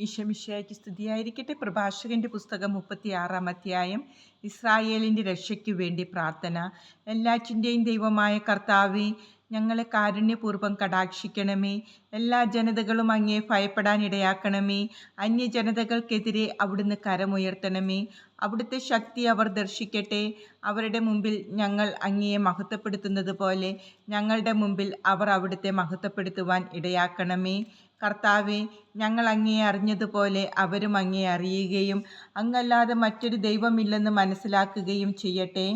ഈശമിഷയ്ക്ക് സ്തുതിയായിരിക്കട്ടെ പ്രഭാഷകന്റെ പുസ്തകം മുപ്പത്തിയാറാം അധ്യായം. ഇസ്രായേലിന്റെ രക്ഷയ്ക്കു വേണ്ടി പ്രാർത്ഥന. എല്ലാറ്റിന്റെയും ദൈവമായ കർത്താവെ ഞങ്ങളെ കാരുണ്യപൂർവം കടാക്ഷിക്കണമേ. എല്ലാ ജനതകളും അങ്ങേ ഭയപ്പെടാനിടയാക്കണമേ അന്യജനതകൾക്കെതിരെ അവിടുന്ന് കരമുയർത്തണമേ. അവിടുത്തെ ശക്തി അവർ ദർശിക്കട്ടെ. അവരുടെ മുമ്പിൽ ഞങ്ങൾ അങ്ങയെ മഹത്വപ്പെടുത്തുന്നത് പോലെ ഞങ്ങളുടെ മുമ്പിൽ അവർ അവിടുത്തെ മഹത്വപ്പെടുത്തുവാൻ ഇടയാക്കണമേ. കർത്താവെ ഞങ്ങൾ അങ്ങയെ അറിഞ്ഞതുപോലെ അവരും അങ്ങയെ അറിയുകയും അങ്ങല്ലാതെ മറ്റൊരു ദൈവമില്ലെന്ന് മനസ്സിലാക്കുകയും ചെയ്യട്ടെ.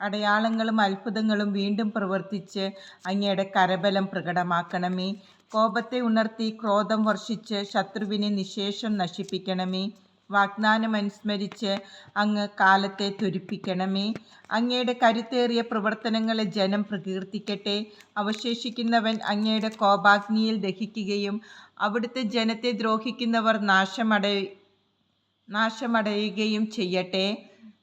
അടയാളങ്ങളും അത്ഭുതങ്ങളും വീണ്ടും പ്രവർത്തിച്ച് അങ്ങയുടെ കരബലം പ്രകടമാക്കണമേ. കോപത്തെ ഉണർത്തി ക്രോധം വർഷിച്ച് ശത്രുവിനെ നിശേഷം നശിപ്പിക്കണമേ. വാഗ്ദാനം അനുസ്മരിച്ച് അങ്ങ് കാലത്തെ തുരിപ്പിക്കണമേ അങ്ങയുടെ കരുത്തേറിയ പ്രവർത്തനങ്ങളെ ജനം പ്രകീർത്തിക്കട്ടെ. അവശേഷിക്കുന്നവൻ അങ്ങയുടെ കോപാഗ്നിയിൽ ദഹിക്കുകയും അവിടുത്തെ ജനത്തെ ദ്രോഹിക്കുന്നവർ നാശമടയ നാശമടയുകയും ചെയ്യട്ടെ.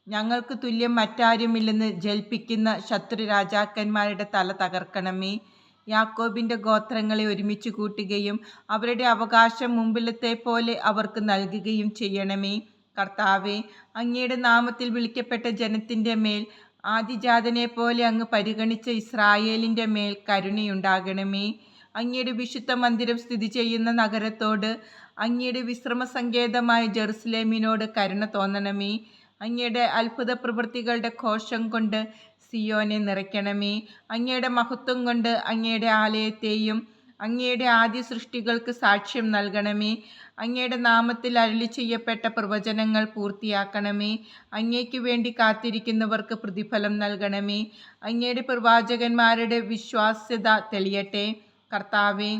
ഞങ്ങൾക്ക് തുല്യം മറ്റാരുമില്ലെന്ന് ജൽപ്പിക്കുന്ന ശത്രു രാജാക്കന്മാരുടെ തല തകർക്കണമേ. യാക്കോബിന്റെ ഗോത്രങ്ങളെ ഒരുമിച്ച് കൂട്ടുകയും അവരുടെ അവകാശം മുമ്പിലത്തെ പോലെ അവർക്ക് നൽകുകയും ചെയ്യണമേ. കർത്താവെ അങ്ങയുടെ നാമത്തിൽ വിളിക്കപ്പെട്ട ജനത്തിന്റെ മേൽ ആദിജാതനെ പോലെ അങ്ങ് പരിഗണിച്ച ഇസ്രായേലിന്റെ മേൽ കരുണയുണ്ടാകണമേ. അങ്ങയുടെ വിശുദ്ധ മന്ദിരം സ്ഥിതി ചെയ്യുന്ന നഗരത്തോട് അങ്ങയുടെ വിശ്രമ സങ്കേതമായ ജെറുസലേമിനോട് കരുണ തോന്നണമേ. അങ്ങയുടെ അത്ഭുത പ്രവൃത്തികളുടെ ഘോഷം കൊണ്ട് സിയോനെ നിറയ്ക്കണമേ. അങ്ങയുടെ മഹത്വം കൊണ്ട് അങ്ങയുടെ ആലയത്തെയും അങ്ങയുടെ ആദ്യ സൃഷ്ടികൾക്ക് സാക്ഷ്യം നൽകണമേ. അങ്ങയുടെ നാമത്തിൽ അരളി ചെയ്യപ്പെട്ട പ്രവചനങ്ങൾ പൂർത്തിയാക്കണമേ. അങ്ങേക്ക് വേണ്ടി കാത്തിരിക്കുന്നവർക്ക് പ്രതിഫലം നൽകണമേ. അങ്ങയുടെ പ്രവാചകന്മാരുടെ വിശ്വാസ്യത തെളിയട്ടെ. കർത്താവേ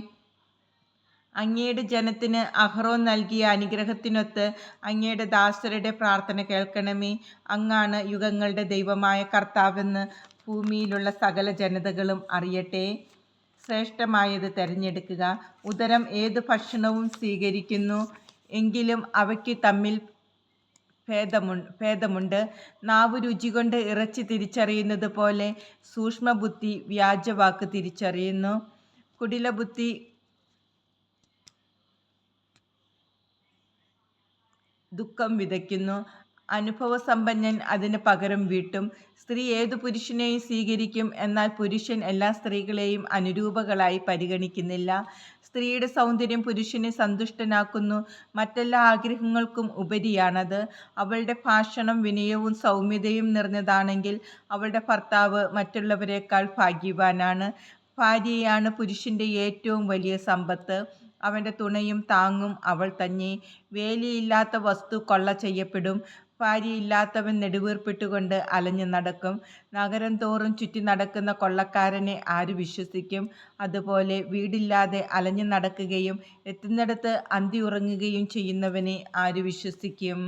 അങ്ങയുടെ ജനത്തിന് അഹ്റോൻ നൽകിയ അനുഗ്രഹത്തിനൊത്ത് അങ്ങയുടെ ദാസരുടെ പ്രാർത്ഥന കേൾക്കണമേ. അങ്ങാണ് യുഗങ്ങളുടെ ദൈവമായ കർത്താവെന്ന് ഭൂമിയിലുള്ള സകല ജനതകളും അറിയട്ടെ. ശ്രേഷ്ഠമായത് തിരഞ്ഞെടുക്കുക. ഉദരം ഏത് ഭക്ഷണവും സ്വീകരിക്കുന്നു. എങ്കിലും അവയ്ക്ക് തമ്മിൽ ഭേദമു ഭേദമുണ്ട്. നാവ് രുചി കൊണ്ട് ഇറച്ചി തിരിച്ചറിയുന്നത് പോലെ സൂക്ഷ്മബുദ്ധി വ്യാജവാക്ക് തിരിച്ചറിയുന്നു. കുടിലബുദ്ധി ദുഃഖം വിതയ്ക്കുന്നു. അനുഭവസമ്പന്നൻ അതിന് പകരം വീട്ടും. സ്ത്രീ ഏതു പുരുഷനെയും സ്വീകരിക്കും. എന്നാൽ പുരുഷൻ എല്ലാ സ്ത്രീകളെയും അനുരൂപകളായി പരിഗണിക്കുന്നില്ല. സ്ത്രീയുടെ സൗന്ദര്യം പുരുഷനെ സന്തുഷ്ടനാക്കുന്നു. മറ്റെല്ലാ ആഗ്രഹങ്ങൾക്കും ഉപരിയാണത്. അവളുടെ ഭാഷണം വിനയവും സൗമ്യതയും നിറഞ്ഞതാണെങ്കിൽ അവളുടെ ഭർത്താവ് മറ്റുള്ളവരെക്കാൾ ഭാഗ്യവാനാണ്. ഭാര്യയാണ് പുരുഷന്റെ ഏറ്റവും വലിയ സമ്പത്ത്. അവന്റെ തുണയും താങ്ങും അവൾ തന്നെ. വേലിയില്ലാത്ത വസ്തു കൊള്ള ചെയ്യപ്പെടും. ഭാര്യയില്ലാത്തവൻ നെടുവീർപ്പിട്ടുകൊണ്ട് അലഞ്ഞു നടക്കും. നഗരം തോറും ചുറ്റി നടക്കുന്ന കൊള്ളക്കാരനെ ആര് വിശ്വസിക്കും? അതുപോലെ വീടില്ലാതെ അലഞ്ഞു നടക്കുകയും എത്തുന്നിടത്ത് അന്തി ഉറങ്ങുകയും ചെയ്യുന്നവനെ ആര് വിശ്വസിക്കും?